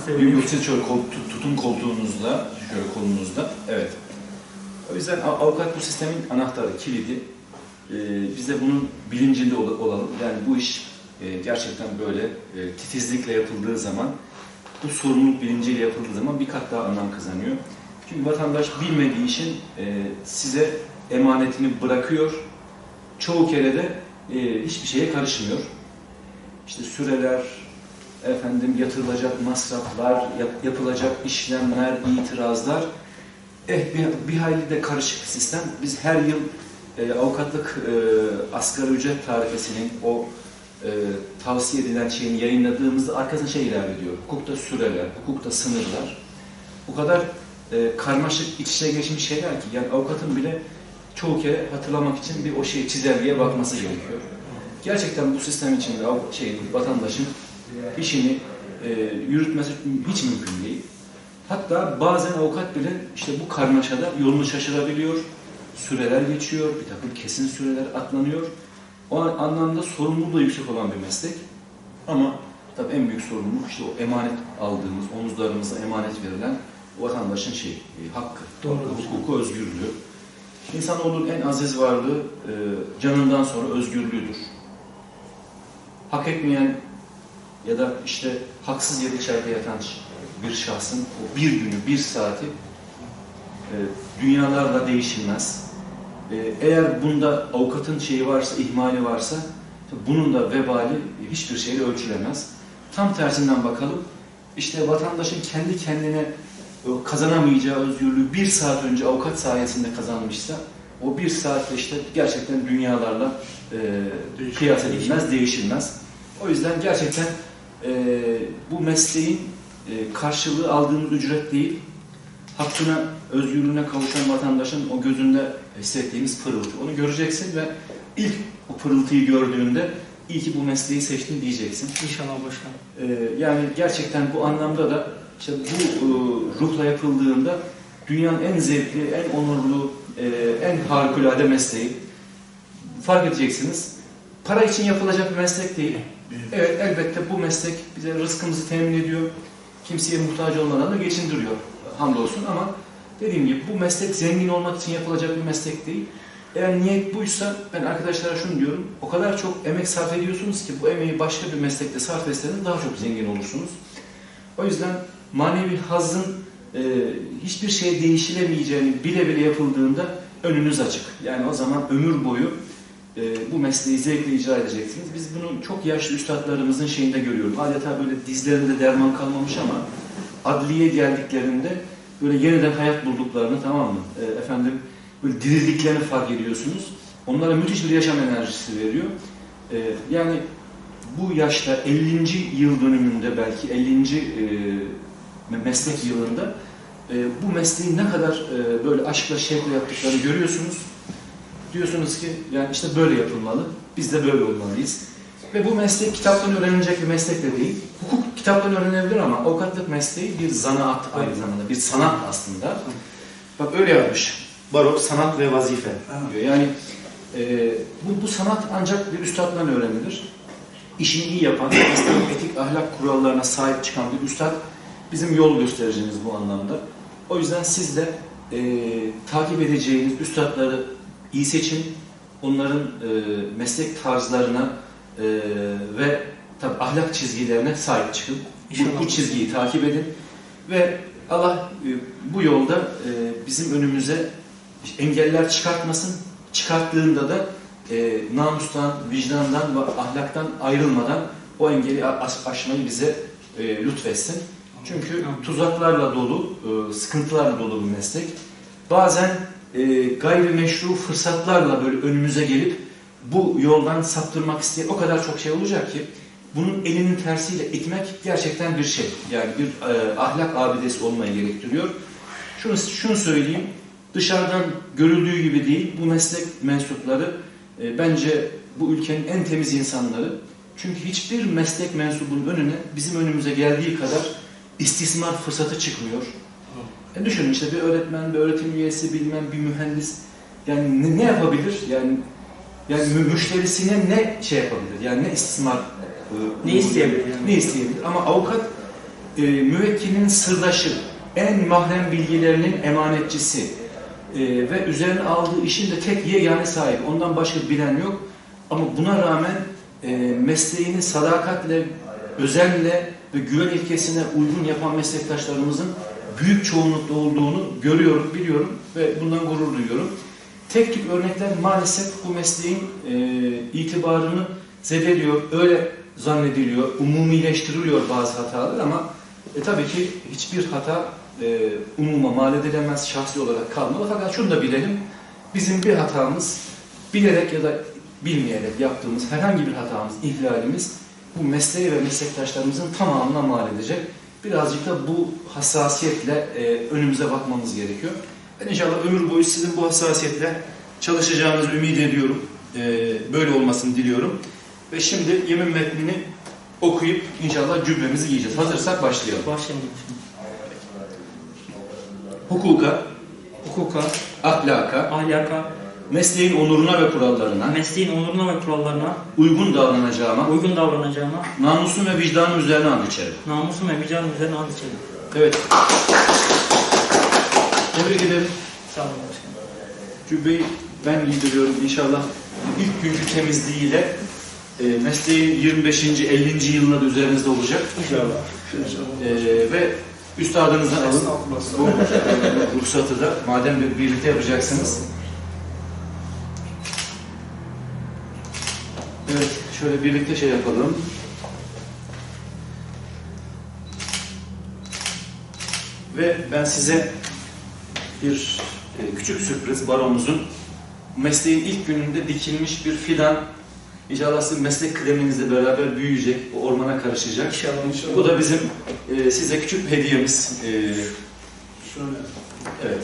severim. Yok siz şöyle kol, tut- tutun koltuğunuzda, şöyle kolunuzda. Evet. O yüzden av- avukat bu sistemin anahtarı, kilidi. Ee, biz de bunun bilincinde ol- olalım. Yani bu iş e, gerçekten böyle e, titizlikle yapıldığı zaman, bu sorumluluk bilinciyle yapıldığı zaman bir kat daha anlam kazanıyor. Çünkü vatandaş bilmediği işin e, size emanetini bırakıyor. Çoğu kere de e, hiçbir şeye karışmıyor. İşte süreler, efendim yatırılacak masraflar, yap- yapılacak işlemler, itirazlar. Eh bir, bir hayli de karışık bir sistem. Biz her yıl e, avukatlık e, asgari ücret tarifesinin o e, tavsiye edilen şeyini yayınladığımızda arkasına şey ilave ediyor. Hukukta süreler, hukukta sınırlar. Bu kadar e, karmaşık iç içe geçmiş şeyler ki yani avukatın bile çoğu kere hatırlamak için bir o şey çizelgeye bakması gerekiyor. Gerçekten bu sistem içinde şey, vatandaşın işini e, yürütmesi hiç mümkün değil. Hatta bazen avukat bile işte bu karmaşada yolunu şaşırabiliyor, süreler geçiyor, bir takım kesin süreler atlanıyor. O an- anlamda sorumluluğu da yüksek olan bir meslek. Ama tabii en büyük sorumluluk işte o emanet aldığımız, omuzlarımıza emanet verilen vatandaşın şey, e, hakkı, Doğru. hukuku, özgürlüğü. İnsanoğlunun en aziz varlığı e, canından sonra özgürlüğüdür. Hak etmeyen ya da işte haksız yere içeride yatan bir şahsın o bir günü, bir saati e, dünyalarla değişilmez. E, eğer bunda avukatın şeyi varsa, ihmali varsa bunun da vebali hiçbir şeyle ölçülemez. Tam tersinden bakalım. İşte vatandaşın kendi kendine e, kazanamayacağı özgürlüğü bir saat önce avukat sayesinde kazanmışsa o bir saatte işte gerçekten dünyalarla e, kıyas edilmez, değişilmez. O yüzden gerçekten e, bu mesleğin e, karşılığı aldığımız ücret değil, hakkına, özgürlüğüne kavuşan vatandaşın o gözünde hissettiğimiz pırıltı. Onu göreceksin ve ilk o pırıltıyı gördüğünde iyi ki bu mesleği seçtim diyeceksin. İnşallah başkanım. Ee, yani gerçekten bu anlamda da işte bu e, ruhla yapıldığında dünyanın en zevkli, en onurlu, e, en harikulade mesleği. Fark edeceksiniz. Para için yapılacak bir meslek değil. Evet elbette bu meslek bize rızkımızı temin ediyor. Kimseye muhtaç olmadan da geçindiriyor. Hamdolsun ama dediğim gibi bu meslek zengin olmak için yapılacak bir meslek değil. Eğer niyet buysa ben arkadaşlara şunu diyorum. O kadar çok emek sarf ediyorsunuz ki bu emeği başka bir meslekte sarf etseniz daha çok zengin olursunuz. O yüzden manevi hazın e, hiçbir şey değişilemeyeceğini bile bile yapıldığında önünüz açık. Yani o zaman ömür boyu e, bu mesleği zevkle icra edeceksiniz. Biz bunu çok yaşlı üstadlarımızın şeyinde görüyorum. Adeta böyle dizlerinde derman kalmamış ama adliye geldiklerinde böyle yeniden hayat bulduklarını tamam mı? E, efendim böyle dirildiklerini fark ediyorsunuz. Onlara müthiş bir yaşam enerjisi veriyor. E, yani bu yaşta 50. yıl dönümünde belki 50. E, meslek yılında e, bu mesleği ne kadar e, böyle aşkla şevkle yaptıklarını görüyorsunuz. Diyorsunuz ki yani işte böyle yapılmalı. Biz de böyle olmalıyız. Ve bu meslek kitaptan öğrenilecek bir meslek de değil. Hukuk kitaptan öğrenebilir ama avukatlık mesleği bir zanaat aynı zamanda. Bir sanat aslında. Bak öyle yapmış. Barok sanat ve vazife diyor. Yani e, bu, bu sanat ancak bir üstaddan öğrenilir. İşini iyi yapan, İslam etik ahlak kurallarına sahip çıkan bir üstad bizim yol göstericimiz bu anlamda. O yüzden siz de e, takip edeceğiniz üstadları iyi seçin. Onların e, meslek tarzlarına e, ve tabi ahlak çizgilerine sahip çıkın. Bu, bu çizgiyi takip edin. Ve Allah e, bu yolda e, bizim önümüze engeller çıkartmasın. Çıkarttığında da e, namustan, vicdandan ve ahlaktan ayrılmadan o engeli aş- aşmayı bize e, lütfetsin. Çünkü tuzaklarla dolu, e, sıkıntılarla dolu bir meslek. Bazen e, gayrimeşru fırsatlarla böyle önümüze gelip bu yoldan saptırmak isteyen o kadar çok şey olacak ki bunun elinin tersiyle itmek gerçekten bir şey. Yani bir e, ahlak abidesi olmayı gerektiriyor. Şunu, şunu söyleyeyim, dışarıdan görüldüğü gibi değil, bu meslek mensupları e, bence bu ülkenin en temiz insanları. Çünkü hiçbir meslek mensubunun önüne bizim önümüze geldiği kadar istismar fırsatı çıkmıyor. E düşünün işte bir öğretmen, bir öğretim üyesi, bilmem bir mühendis yani ne, ne yapabilir? Yani yani mü- müşterisine ne şey yapabilir? Yani ne istismar e, Ne isteyebilir yani? Ne isteyebilir? Ama avukat e, müvekkilin sırdaşı, en mahrem bilgilerinin emanetçisi e, ve üzerine aldığı işin de tek yegane sahibi. Ondan başka bilen yok. Ama buna rağmen e, mesleğini sadakatle, özenle ve güven ilkesine uygun yapan meslektaşlarımızın büyük çoğunlukta olduğunu görüyorum, biliyorum ve bundan gurur duyuyorum. Tek tük örnekler maalesef bu mesleğin e, itibarını zedeliyor, öyle zannediliyor, umumileştiriliyor bazı hatalar ama e, tabii ki hiçbir hata e, umuma mal edilemez, şahsi olarak kalmalı. Fakat şunu da bilelim, bizim bir hatamız bilerek ya da bilmeyerek yaptığımız herhangi bir hatamız, ihlalimiz bu mesleği ve meslektaşlarımızın tamamına mal edecek. Birazcık da bu hassasiyetle e, önümüze bakmamız gerekiyor. Ben inşallah ömür boyu sizin bu hassasiyetle çalışacağınızı ümit ediyorum. E, böyle olmasını diliyorum. Ve şimdi yemin metnini okuyup inşallah cümlemizi giyeceğiz. Hazırsak başlayalım. Başlayalım. Hukuka, Hukuka, ahlaka, ahlaka, mesleğin onuruna ve kurallarına mesleğin onuruna ve kurallarına uygun davranacağıma, uygun davranacağıma, namusum ve vicdanım üzerine and içerim. namusum ve vicdanım üzerine and içerim. Evet. Tebrik ederim. Sağ olun başkanım. Cübbeyi ben giydiriyorum inşallah. ilk günkü temizliğiyle e, mesleğin 25. 50. yılına da üzerinizde olacak. İnşallah. E, ve üstadınızdan alın bu ruhsatı da madem bir birlikte yapacaksınız. Evet, şöyle birlikte şey yapalım. Ve ben size bir e, küçük sürpriz baronumuzun mesleğin ilk gününde dikilmiş bir fidan İnşallah sizin meslek kıdeminizle beraber büyüyecek, o ormana karışacak. İnşallah. Bu da bizim e, size küçük bir hediyemiz. E, Şöyle. evet.